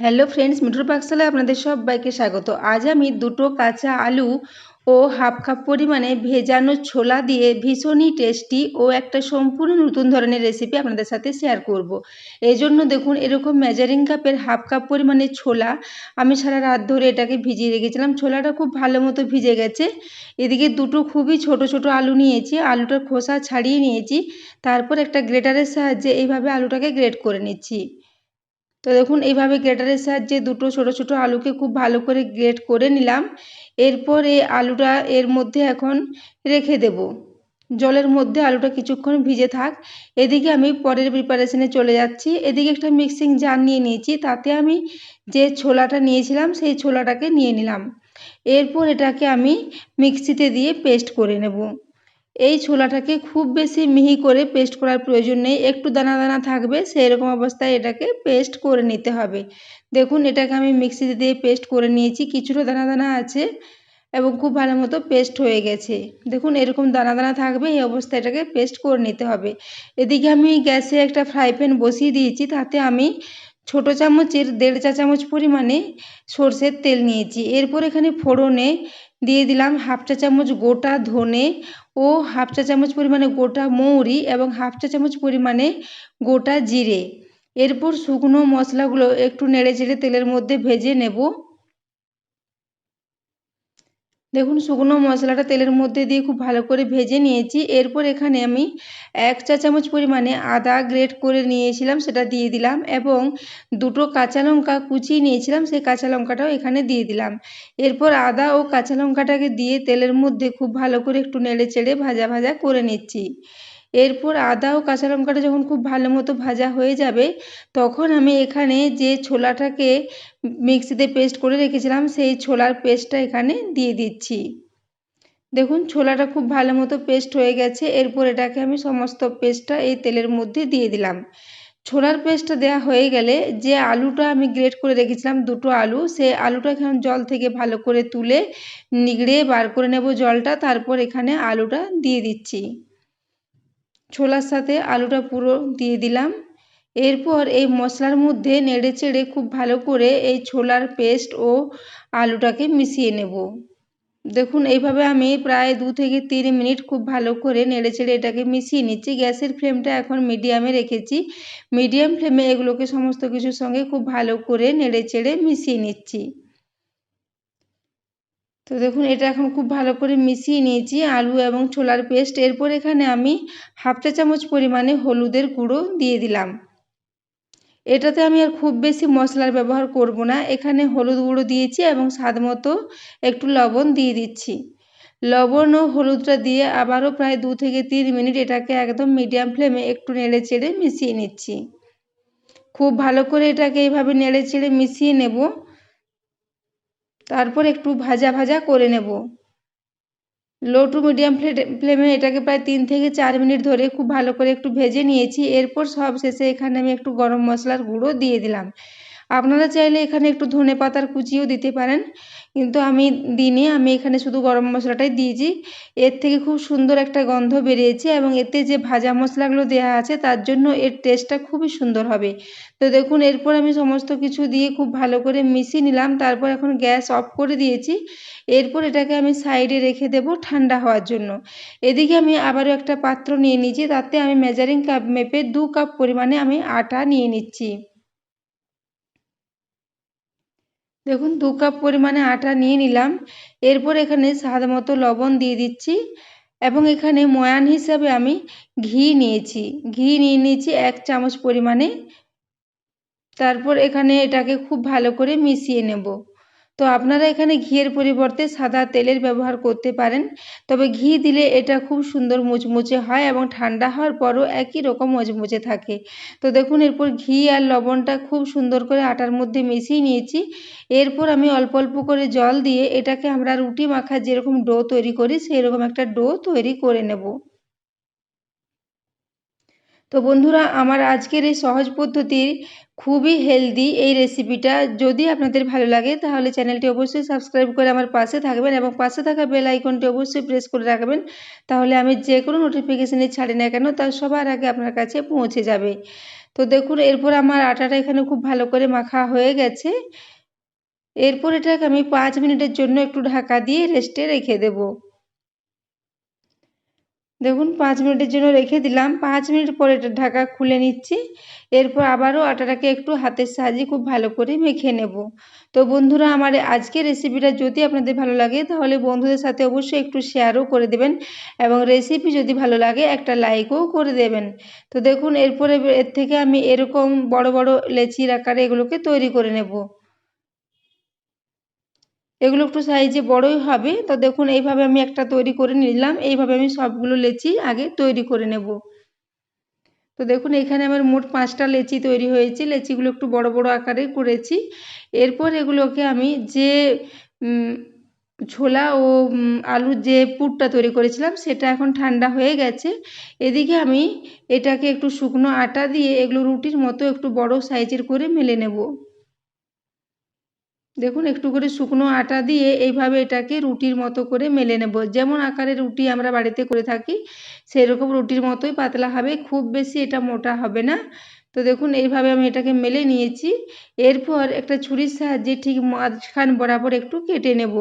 Hello friends মিঠুর পাকশালায় আপনাদের সবাইকে স্বাগত। আজ আমি দুটো কাঁচা আলু ও হাফ কাপ পরিমাণে ভেজানো ছোলা দিয়ে ভীষণই টেস্টি ও একটা সম্পূর্ণ নতুন ধরনের রেসিপি আপনাদের সাথে শেয়ার করব। এই জন্য দেখুন, এরকম মেজারিং কাপের হাফ কাপ পরিমাণে ছোলা আমি সারা রাত ধরে এটাকে ভিজিয়ে রেখেছিলাম। ছোলাটা খুব ভালো মতো ভিজে গেছে। এদিকে দুটো খুবই ছোট ছোট আলু নিয়েছি, আলুটার খোসা ছাড়িয়ে নিয়েছি। তারপর একটা গ্রেটারের সাহায্যে এইভাবে আলুটাকে গ্রেট করে নিচ্ছি। তো দেখুন, এইভাবে গ্রেটারের সাহায্যে দুটো ছোট ছোট আলুকে খুব ভালো করে গ্রেট করে নিলাম। এরপর এই আলুটা এর মধ্যে এখন রেখে দেব। জলের মধ্যে আলুটা কিছুক্ষণ ভিজে থাক। এদিকে আমি পরের প্রিপারেশনে চলে যাচ্ছি। এদিকে একটা মিক্সিং জার নিয়ে নিয়েছি। তাতে আমি যে ছোলাটা নিয়েছিলাম, সেই ছোলাটাকে নিয়ে নিলাম। এরপর এটাকে আমি মিক্সিতে দিয়ে পেস্ট করে নেব। এই ছোলাটাকে খুব বেশি মিহি করে পেস্ট করার প্রয়োজন নেই। একটু দানা দানা থাকবে সেই রকম অবস্থায় এটাকে পেস্ট করে নিতে হবে। দেখুন, এটাকে আমি মিক্সিতে দিয়ে পেস্ট করে নিয়েছি। কিছুটা দানা দানা আছে এবং খুব ভালো মতো পেস্ট হয়ে গেছে। দেখুন, এরকম দানা দানা থাকবে, এই অবস্থায় এটাকে পেস্ট করে নিতে হবে। এদিকে আমি গ্যাসে একটা ফ্রাই প্যান বসিয়ে দিয়েছি, তাতে আমি ছোট চামচের দেড় চা চামচ পরিমাণে সরষের তেল নিয়েছি। এরপর এখানে ফোড়নে দিয়ে দিলাম হাফ চা চামচ গোটা ধনে ও হাফ চা চামচ পরিমাণে গোটা মৌরি এবং হাফ চা চামচ পরিমাণে গোটা জিরে। এরপর শুকনো মশলাগুলো একটু নেড়ে চেড়ে তেলের মধ্যে ভেজে নেব। দেখুন শুকনো মশলাটা তেলের মধ্যে দিয়ে খুব ভালো করে ভেজে নিয়েছি। এরপর এখানে আমি এক চা চামচ পরিমাণে আদা গ্রেট করে নিয়েছিলাম, সেটা দিয়ে দিলাম এবং দুটো কাঁচা লঙ্কা কুচিয়ে নিয়েছিলাম, সেই কাঁচা লঙ্কাটাও এখানে দিয়ে দিলাম। এরপর আদা ও কাঁচা লঙ্কাটাকে দিয়ে তেলের মধ্যে খুব ভালো করে একটু নেড়ে চেড়ে ভাজা ভাজা করে নিচ্ছি। এরপর আদা ও কাঁচা লঙ্কাটা যখন খুব ভালো মতো ভাজা হয়ে যাবে, তখন আমি এখানে যে ছোলাটাকে মিক্সিতে পেস্ট করে রেখেছিলাম, সেই ছোলার পেস্টটা এখানে দিয়ে দিচ্ছি। দেখুন, ছোলাটা খুব ভালো মতো পেস্ট হয়ে গেছে। এরপর এটাকে আমি সমস্ত পেস্টটা এই তেলের মধ্যে দিয়ে দিলাম। ছোলার পেস্টটা দেওয়া হয়ে গেলে যে আলুটা আমি গ্রেট করে রেখেছিলাম, দুটো আলু, সেই আলুটা এখন জল থেকে ভালো করে তুলে নিগড়ে বার করে নেব জলটা। তারপর এখানে আলুটা দিয়ে দিচ্ছি। ছোলার সাথে আলুটা পুরো দিয়ে দিলাম। এরপর এই মশলার মধ্যে নেড়ে চেড়ে খুব ভালো করে এই ছোলার পেস্ট ও আলুটাকে মিশিয়ে নেব। দেখুন, এইভাবে আমি প্রায় দু থেকে তিন মিনিট খুব ভালো করে নেড়ে চেড়ে এটাকে মিশিয়ে নিচ্ছি। গ্যাসের ফ্লেমটা এখন মিডিয়ামে রেখেছি। মিডিয়াম ফ্লেমে এগুলোকে সমস্ত কিছুর সঙ্গে খুব ভালো করে নেড়ে চেড়ে মিশিয়ে নিচ্ছি। তো দেখুন, এটা এখন খুব ভালো করে মিশিয়ে নিয়েছি, আলু এবং ছোলার পেস্ট। এরপর এখানে আমি হাফ চা চামচ পরিমাণে হলুদের গুঁড়ো দিয়ে দিলাম। এটাতে আমি আর খুব বেশি মশলার ব্যবহার করব না। এখানে হলুদ গুঁড়ো দিয়েছি এবং স্বাদ মতো একটু লবণ দিয়ে দিচ্ছি। লবণ ও হলুদটা দিয়ে আবারও প্রায় দু থেকে তিন মিনিট এটাকে একদম মিডিয়াম ফ্লেমে একটু নেড়ে চেড়ে মিশিয়ে নিচ্ছি। খুব ভালো করে এটাকে এইভাবে নেড়ে চেড়ে মিশিয়ে নেব। তারপর একটু ভাজা ভাজা করে নেব। লো টু মিডিয়াম ফ্লেমে এটাকে প্রায় তিন থেকে চার মিনিট ধরে খুব ভালো করে একটু ভেজে নিয়েছি। এরপর সব শেষে এখানে আমি একটু গরম মশলার গুঁড়ো দিয়ে দিলাম। আপনারা চাইলে এখানে একটু ধনে পাতার কুচিও দিতে পারেন। কিন্তু আমি দিনে আমি এখানে শুধু গরম মশলাটাই দিয়েছি। এর থেকে খুব সুন্দর একটা গন্ধ বেরিয়েছে এবং এতে যে ভাজা মশলাগুলো দেওয়া আছে তার জন্য এর টেস্টটা খুবই সুন্দর হবে। তো দেখুন, এরপর আমি সমস্ত কিছু দিয়ে খুব ভালো করে মিশিয়ে নিলাম। তারপর এখন গ্যাস অফ করে দিয়েছি। এরপর এটাকে আমি সাইডে রেখে দেব ঠান্ডা হওয়ার জন্য। এদিকে আমি আবারও একটা পাত্র নিয়ে নিয়েছি, তাতে আমি মেজারিং কাপ মেপে দু কাপ পরিমাণে আমি আটা নিয়ে নিচ্ছি। দেখুন, দু কাপ পরিমাণে আটা নিয়ে নিলাম। এরপর এখানে স্বাদ মতো লবণ দিয়ে দিচ্ছি এবং এখানে ময়ান হিসাবে আমি ঘি নিয়েছি। ঘি নিয়ে নিয়েছি এক চামচ পরিমাণে। তারপর এখানে এটাকে খুব ভালো করে মিশিয়ে নেব। তো আপনারা এখানে ঘিয়ের পরিবর্তে সাদা তেলের ব্যবহার করতে পারেন। তবে ঘি দিলে এটা খুব সুন্দর মুচমুচে হয় এবং ঠান্ডা হওয়ার পরও একই রকম মচমুচে থাকে। তো দেখুন, এরপর ঘি আর লবণটা খুব সুন্দর করে আটার মধ্যে মিশিয়ে নিয়েছি। এরপর আমি অল্প অল্প করে জল দিয়ে এটাকে আমরা রুটি মাখার যেরকম ডো তৈরি করি সেই রকম একটা ডো তৈরি করে নেব। তো বন্ধুরা, আমার আজকের এই সহজ পদ্ধতির খুবই হেলদি এই রেসিপিটা যদি আপনাদের ভালো লাগে, তাহলে চ্যানেলটি অবশ্যই সাবস্ক্রাইব করে আমার পাশে থাকবেন এবং পাশে থাকা বেল আইকনটি অবশ্যই প্রেস করে রাখবেন। তাহলে আমি যে কোনো নোটিফিকেশানে ছাড়ি না কেন তার সবার আগে আপনার কাছে পৌঁছে যাবে। তো দেখুন, এরপর আমার আটাটা এখানে খুব ভালো করে মাখা হয়ে গেছে। এরপর এটাকে আমি পাঁচ মিনিটের জন্য একটু ঢাকা দিয়ে রেস্টে রেখে দেব। দেখুন, পাঁচ মিনিটের জন্য রেখে দিলাম। পাঁচ মিনিট পরে এটা ঢাকা খুলে নিচ্ছি। এরপর আবারও আটাটাকে একটু হাতের সাহায্যে খুব ভালো করে মেখে নেব। তো বন্ধুরা, আমার আজকের রেসিপিটা যদি আপনাদের ভালো লাগে, তাহলে বন্ধুদের সাথে অবশ্যই একটু শেয়ারও করে দেবেন এবং রেসিপি যদি ভালো লাগে, একটা লাইকও করে দেবেন। তো দেখুন, এরপরে এর থেকে আমি এরকম বড় বড় লেচির আকারে এগুলোকে তৈরি করে নেব। এগুলো একটু সাইজে বড়ই হবে। তো দেখুন, এইভাবে আমি একটা তৈরি করে নিলাম। এইভাবে আমি সবগুলো লেচি আগে তৈরি করে নেব। তো দেখুন, এখানে আমার মোট পাঁচটা লেচি তৈরি হয়েছে। লেচিগুলো একটু বড় বড় আকারে করেছি। এরপর এগুলোকে আমি যে ছোলা ও আলুর যে পুরটা তৈরি করেছিলাম, সেটা এখন ঠান্ডা হয়ে গেছে। এদিকে আমি এটাকে একটু শুকনো আটা দিয়ে এগুলো রুটির মতো একটু বড় সাইজের করে মেলে নেব। দেখুন, একটু করে শুকনো আটা দিয়ে এইভাবে এটাকে রুটির মতো করে মেলে নেব। যেমন আকারে রুটি আমরা বাড়িতে করে থাকি, সেরকম রুটির মতোই পাতলা হবে, খুব বেশি এটা মোটা হবে না। তো দেখুন, এইভাবে আমি এটাকে মেলে নিয়েছি। এরপর একটা ছুরির সাহায্যে ঠিক মাঝখান বরাবর একটু কেটে নেব।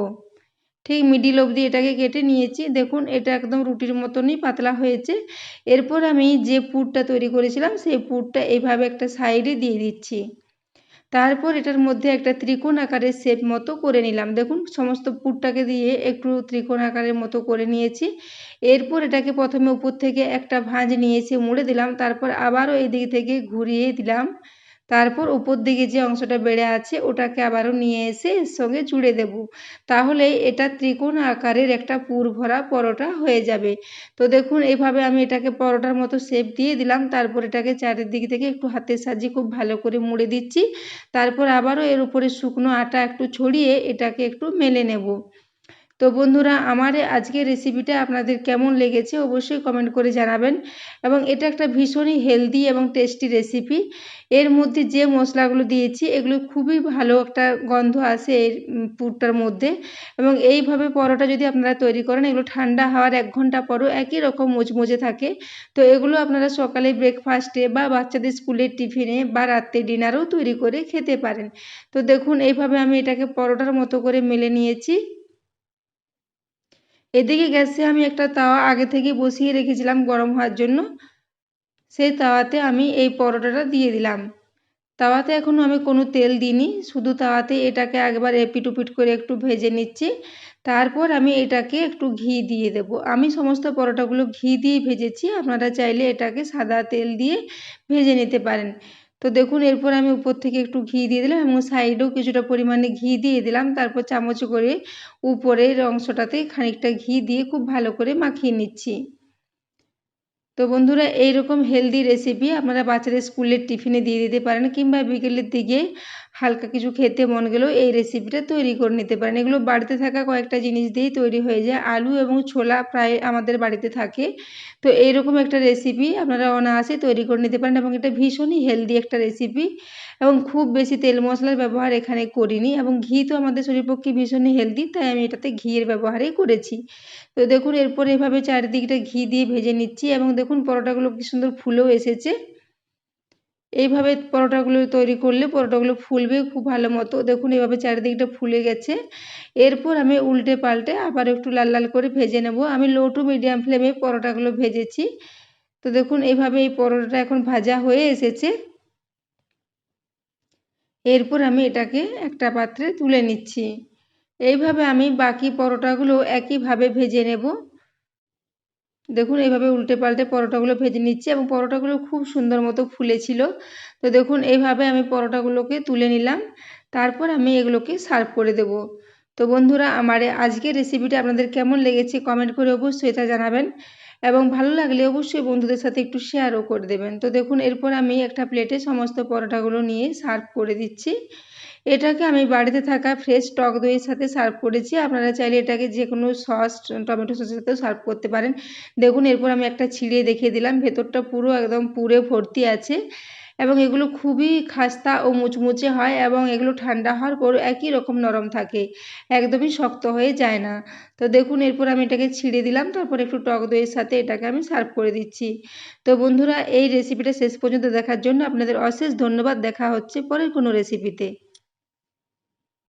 ঠিক মিডিল অবধি এটাকে কেটে নিয়েছি। দেখুন, এটা একদম রুটির মতনই পাতলা হয়েছে। এরপর আমি যে পুরটা তৈরি করেছিলাম, সেই পুরটা এইভাবে একটা সাইডে দিয়ে দিচ্ছি। তারপর এটার মধ্যে একটা ত্রিকোণ আকারের শেপ মতো করে নিলাম। দেখুন, সমস্ত পুরটাকে দিয়ে একটু ত্রিকোণ আকারের মতো করে নিয়েছি। এরপর এটাকে প্রথমে উপর থেকে একটা ভাঁজ নিয়েছি মুড়ে দিলাম। তারপর আবারও এই দিক থেকে ঘুরিয়ে দিলাম। তারপর উপর দিকে যে অংশটা বেড়ে আছে, ওটাকে আবারও নিয়ে এসে এর সঙ্গে জুড়ে দেব। তাহলে এটা ত্রিকোণ আকারের একটা পুর ভরা পরোটা হয়ে যাবে। তো দেখুন, এভাবে আমি এটাকে পরোটার মতো শেপ দিয়ে দিলাম। তারপর এটাকে চারিদিক থেকে একটু হাতের সাহায্যে খুব ভালো করে মুড়ে দিচ্ছি। তারপর আবারও এর উপরে শুকনো আটা একটু ছড়িয়ে এটাকে একটু মেলে নেব। তো বন্ধুরা, আমার আজকের রেসিপিটা আপনাদের কেমন লেগেছে অবশ্যই কমেন্ট করে জানাবেন এবং এটা একটা ভীষণই হেলদি এবং টেস্টি রেসিপি এর মধ্যে যে মশলাগুলো দিয়েছি, এগুলো খুবই ভালো একটা গন্ধ আসে এই পুরটার মধ্যে এবং এইভাবে পরোটা যদি আপনারা তৈরি করেন, এগুলো ঠান্ডা হওয়ার এক ঘণ্টা পরও একই রকম মুচমুচে থাকে। তো এগুলো আপনারা সকালে ব্রেকফাস্টে বা বাচ্চাদের স্কুলের টিফিনে বা রাত্রে ডিনারও তৈরি করে খেতে পারেন। তো দেখুন, এইভাবে আমি এটাকে পরোটার মতো করে মেলে নিয়েছি। এদিকে গ্যাসে আমি একটা তাওয়া আগে থেকে বসিয়ে রেখেছিলাম গরম হওয়ার জন্য। সেই তাওয়াতে আমি এই পরোটাটা দিয়ে দিলাম। তাওয়াতে এখনও আমি কোনো তেল দিইনি, শুধু তাওয়াতে এটাকে একবার এপিট উপিট করে একটু ভেজে নিচ্ছি। তারপর আমি এটাকে একটু ঘি দিয়ে দেব। আমি সমস্ত পরোটাগুলো ঘি দিয়ে ভেজেছি, আপনারা চাইলে এটাকে সাদা তেল দিয়ে ভেজে নিতে পারেন। তো দেখুন, এরপর আমি উপর থেকে একটু ঘি দিয়ে দিলাম এবং সাইডেও কিছুটা পরিমাণে ঘি দিয়ে দিলাম। তারপর চামচ করে উপরের অংশটাতে খানিকটা ঘি দিয়ে খুব ভালো করে মাখিয়ে নিচ্ছি। তো বন্ধুরা, এইরকম হেলদি রেসিপি আপনারা বাচ্চাদের স্কুলের টিফিনে দিয়ে দিতে পারেন কিংবা বিকেলের দিকে হালকা কিছু খেতে মন গেলেও এই রেসিপিটা তৈরি করে নিতে পারেন। এগুলো বাড়িতে থাকা কয়েকটা জিনিস দিয়েই তৈরি হয়ে যায়। আলু এবং ছোলা প্রায় আমাদের বাড়িতে থাকে। তো এইরকম একটা রেসিপি আপনারা অনায়াসে তৈরি করে নিতে পারেন এবং এটা ভীষণই হেলদি একটা রেসিপি এবং খুব বেশি তেল মশলার ব্যবহার এখানে করিনি এবং ঘি তো আমাদের শরীর পক্ষে ভীষণই হেলদি তাই আমি এটাতে ঘিয়ের ব্যবহারই করেছি। তো দেখুন, এরপর এভাবে চারিদিকটা ঘি দিয়ে ভেজে নিচ্ছি এবং দেখুন, পরোটাগুলো কি সুন্দর ফুলেও এসেছে। এইভাবে পরোটাগুলো তৈরি করলে পরোটাগুলো ফুলবে খুব ভালো মতো। দেখুন, এইভাবে চারিদিকটা ফুলে গেছে। এরপর আমি উল্টে পাল্টে আবার একটু লাল লাল করে ভেজে নেব। আমি লো টু মিডিয়াম ফ্লেমে পরোটাগুলো ভেজেছি। তো দেখুন, এইভাবে এই পরোটাটা এখন ভাজা হয়ে এসেছে। এরপর আমি এটাকে একটা পাত্রে তুলে নিচ্ছি। এইভাবে আমি বাকি পরোটাগুলো একইভাবে ভেজে নেব। দেখুন, এইভাবে উল্টে পাল্টে পরোটাগুলো ভেজে নিচ্ছি এবং পরোটাগুলো খুব সুন্দর মতো ফুলেছিল। তো দেখুন, এইভাবে আমি পরোটাগুলোকে তুলে নিলাম। তারপর আমি এগুলোকে সার্ভ করে দেব। তো বন্ধুরা, আমার আজকের রেসিপিটা আপনাদের কেমন লেগেছে কমেন্ট করে অবশ্যই এটা জানাবেন এবং ভালো লাগলে অবশ্যই বন্ধুদের সাথে একটু শেয়ারও করে দেবেন। তো দেখুন, এরপর আমি একটা প্লেটে সমস্ত পরোটাগুলো নিয়ে সার্ভ করে দিচ্ছি। এটাকে আমি বাড়িতে থাকা ফ্রেশ টক দইয়ের সাথে সার্ভ করেছি। আপনারা চাইলে এটাকে যে কোনো সস টমেটো সসের সাথেও সার্ভ করতে পারেন। দেখুন, এরপর আমি একটা ছিঁড়ে দেখিয়ে দিলাম। ভেতরটা পুরো একদম পুরে ভর্তি আছে এবং এগুলো খুবই খাস্তা ও মুচমুচে হয় এবং এগুলো ঠান্ডা হওয়ার পর একই রকম নরম থাকে। একদমই শক্ত হয়ে যায় না। তো দেখুন, এরপর আমি এটাকে ছিঁড়ে দিলাম। তারপর একটু টক দইয়ের সাথে এটাকে আমি সার্ভ করে দিচ্ছি। তো বন্ধুরা, এই রেসিপিটা শেষ পর্যন্ত দেখার জন্য আপনাদের অশেষ ধন্যবাদ। দেখা হচ্ছে পরের কোনো রেসিপিতে